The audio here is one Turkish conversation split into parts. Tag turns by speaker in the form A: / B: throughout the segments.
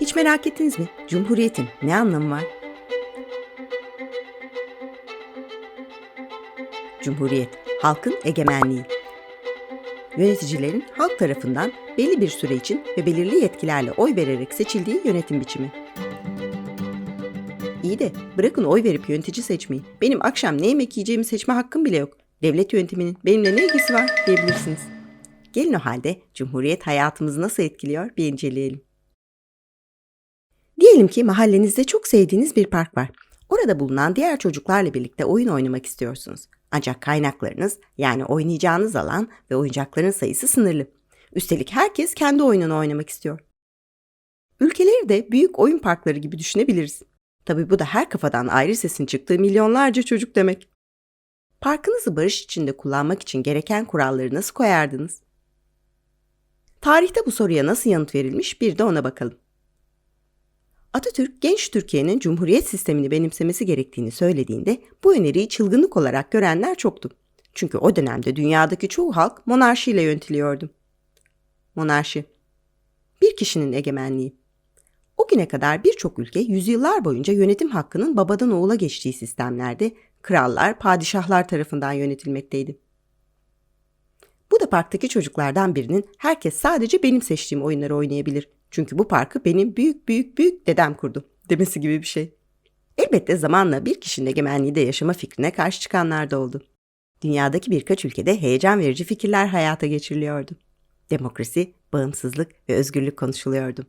A: Hiç merak ettiniz mi? Cumhuriyetin ne anlamı var? Cumhuriyet, halkın egemenliği. Yöneticilerin halk tarafından belli bir süre için ve belirli yetkilerle oy vererek seçildiği yönetim biçimi. İyi de bırakın oy verip yönetici seçmeyi. Benim akşam ne yemek yiyeceğimi seçme hakkım bile yok. Devlet yönetiminin benimle ne ilgisi var diyebilirsiniz. Gelin o halde Cumhuriyet hayatımızı nasıl etkiliyor bir inceleyelim. Diyelim ki mahallenizde çok sevdiğiniz bir park var. Orada bulunan diğer çocuklarla birlikte oyun oynamak istiyorsunuz. Ancak kaynaklarınız yani oynayacağınız alan ve oyuncakların sayısı sınırlı. Üstelik herkes kendi oyununu oynamak istiyor. Ülkeleri de büyük oyun parkları gibi düşünebiliriz. Tabii bu da her kafadan ayrı sesin çıktığı milyonlarca çocuk demek. Parkınızı barış içinde kullanmak için gereken kuralları nasıl koyardınız? Tarihte bu soruya nasıl yanıt verilmiş bir de ona bakalım. Atatürk genç Türkiye'nin cumhuriyet sistemini benimsemesi gerektiğini söylediğinde bu öneriyi çılgınlık olarak görenler çoktu. Çünkü o dönemde dünyadaki çoğu halk monarşiyle yönetiliyordu. Monarşi bir kişinin egemenliği. O güne kadar birçok ülke yüzyıllar boyunca yönetim hakkının babadan oğula geçtiği sistemlerde krallar, padişahlar tarafından yönetilmekteydi. Bu da parktaki çocuklardan birinin herkes sadece benim seçtiğim oyunları oynayabilir. Çünkü bu parkı benim büyük büyük büyük dedem kurdu demesi gibi bir şey. Elbette zamanla bir kişinin egemenliği de yaşama fikrine karşı çıkanlar da oldu. Dünyadaki birkaç ülkede heyecan verici fikirler hayata geçiriliyordu. Demokrasi, bağımsızlık ve özgürlük konuşuluyordu.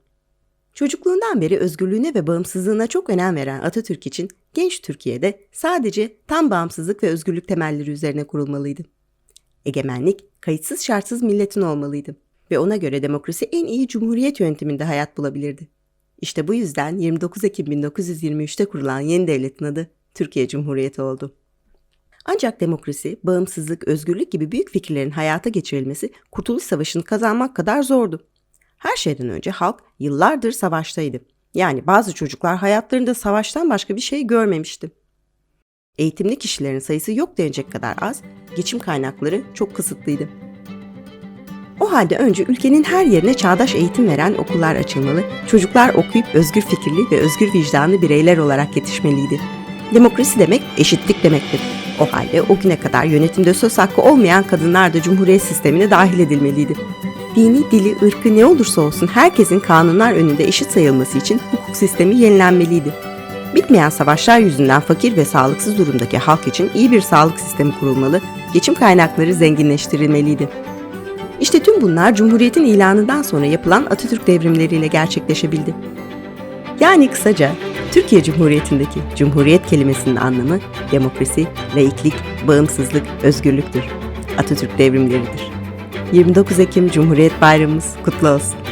A: Çocukluğundan beri özgürlüğüne ve bağımsızlığına çok önem veren Atatürk için genç Türkiye'de sadece tam bağımsızlık ve özgürlük temelleri üzerine kurulmalıydı. Egemenlik kayıtsız şartsız milletin olmalıydı ve ona göre demokrasi en iyi cumhuriyet yönetiminde hayat bulabilirdi. İşte bu yüzden 29 Ekim 1923'te kurulan yeni devletin adı Türkiye Cumhuriyeti oldu. Ancak demokrasi, bağımsızlık, özgürlük gibi büyük fikirlerin hayata geçirilmesi Kurtuluş Savaşı'nı kazanmak kadar zordu. Her şeyden önce halk yıllardır savaştaydı. Yani bazı çocuklar hayatlarında savaştan başka bir şey görmemişti. Eğitimli kişilerin sayısı yok denecek kadar az, geçim kaynakları çok kısıtlıydı. O halde önce ülkenin her yerine çağdaş eğitim veren okullar açılmalı, çocuklar okuyup özgür fikirli ve özgür vicdanlı bireyler olarak yetişmeliydi. Demokrasi demek eşitlik demektir. O halde o güne kadar yönetimde söz hakkı olmayan kadınlar da cumhuriyet sistemine dahil edilmeliydi. Dini, dili, ırkı ne olursa olsun herkesin kanunlar önünde eşit sayılması için hukuk sistemi yenilenmeliydi. Bitmeyen savaşlar yüzünden fakir ve sağlıksız durumdaki halk için iyi bir sağlık sistemi kurulmalı, geçim kaynakları zenginleştirilmeliydi. İşte tüm bunlar Cumhuriyet'in ilanından sonra yapılan Atatürk devrimleriyle gerçekleşebildi. Yani kısaca Türkiye Cumhuriyeti'ndeki Cumhuriyet kelimesinin anlamı demokrasi, laiklik, bağımsızlık, özgürlüktür. Atatürk devrimleridir. 29 Ekim Cumhuriyet Bayramımız kutlu olsun.